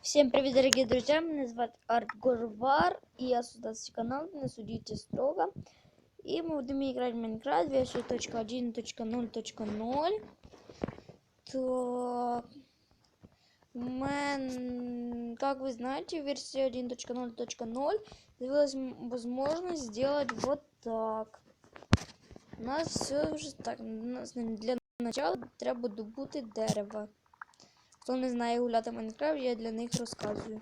Всем привет, дорогие друзья! Меня зовут Арт Горвар, и я создал свой канал, не судите строго. И мы будем играть в Майнкрафт версию .1.0.0. Так, мен... как вы знаете, в версии 1.0.0 появилась возможность сделать вот так. У нас все вже так. Для начала треба добути дерево. Хто не знає гуляти в Майнкрафт, я для них розказую.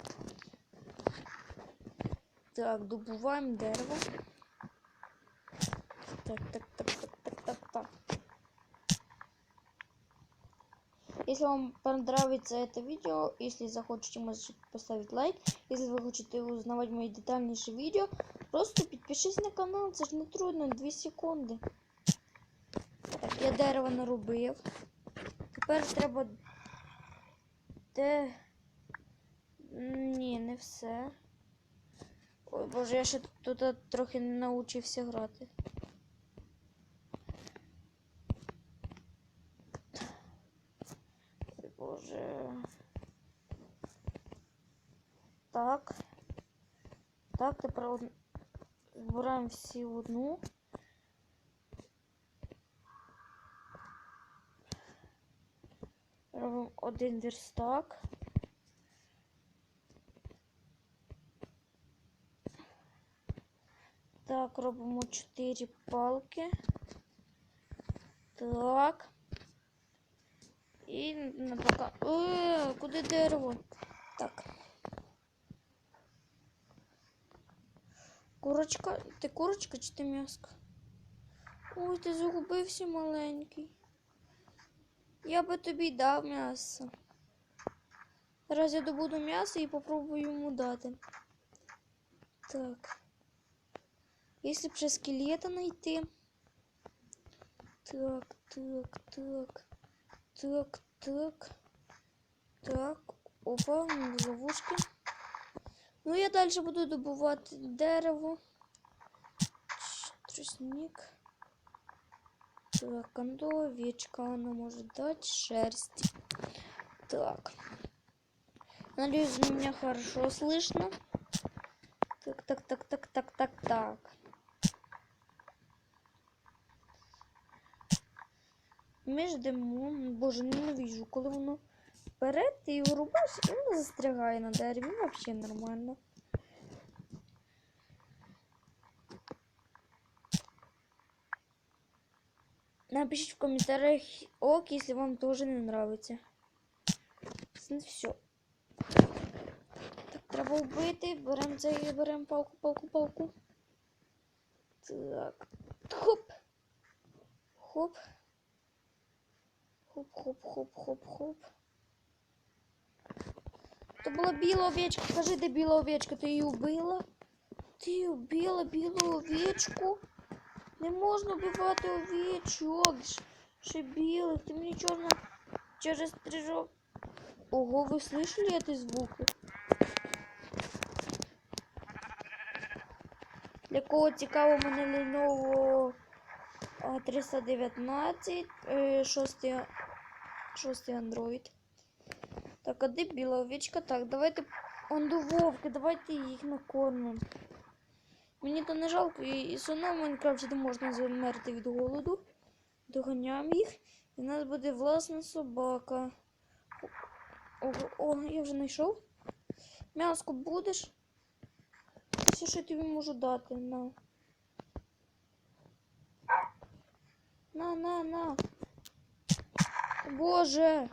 Так, добуваємо дерево. Так, так, так, так, так, так, так. Если вам понравится это видео, если захочете, можете поставить лайк. Если вы хотите узнавать мои детальнейшие видео, просто подпишись на канал, це ж не трудно, 2 секунди. Так, я дерево нарубив. Тепер треба де. Ні, не все. Ой, боже, я ще тут трохи не навчився грати. Ой, боже. Так. Так, тепер збираємо всі одну. Робимо один верстак. Так, робимо 4 палки. Так. І на пока. Е, куди дерево? Так. Курочка. Ти курочка чи ти м'яска? Ой, ти загубився маленький. Я би тобі дав м'ясо. Зараз я добуду м'ясо і попробую йому дати. Так. Если б ще скелета знайти. Так, так, так. Так, так. Так. Опа, ловушки. Ну, я далі буду добувати дерево. Тростник. Так, андо, овечка, она может дать шерсть. Так. Надеюсь, меня хорошо слышно. Так, так, так, так, так, так, так. Ми ждемо. Боже, ненавижу, коли воно вперед, ти його рубаєш, і воно застрягає на дереві. Взагалі нормально. Напишите в комментариях ок, если вам тоже не нравится. Все. Так, треба вбити. Беремо цей, беремо палку, палку, палку. Так. Хоп. Хоп. Хоп, хоп, хоп, хоп, хоп. То була біла овечка. Скажи, де біла овечка? Ти її вбила? Ти вбила білу овечку? Не можна вбивати овечок. Ж- Ще білих. Ти мені чорно через стрижок. Ого, ви слышали ці звуки? Для кого цікаво мене Lenovo 319, е, шостий, шостий Android. Так, а де біла овечка? Так, давайте он до вовки, давайте їх накормимо. Мені то не жалко, і, одно в Майнкрафті можна замерти від голоду. Доганяємо їх. І в нас буде власна собака. О, о, о, я вже знайшов. М'яско будеш? Все, що я тобі можу дати. На. На, на, на. Боже.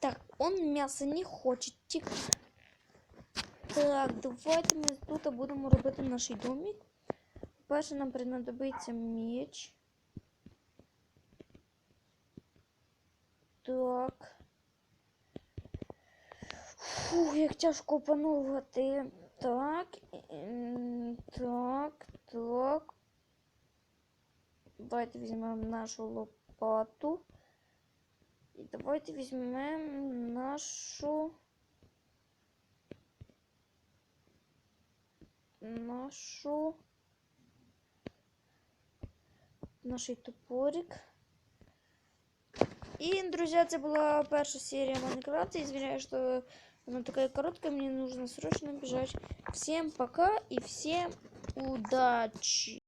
Так, он мясо не хочет. Тихо. Так, давайте ми тут будемо робити наш домик. Перше нам принадобиться меч. Так. Фух, як тяжко опанувати. Так. Так, так. Давайте візьмемо нашу лопату. І давайте візьмемо нашу. Нашу. наш топорик. І, друзі, це була перша серія Майнкрафта. Извиняюсь, что она такая короткая, мне нужно срочно бежать. Всем пока и всем удачи!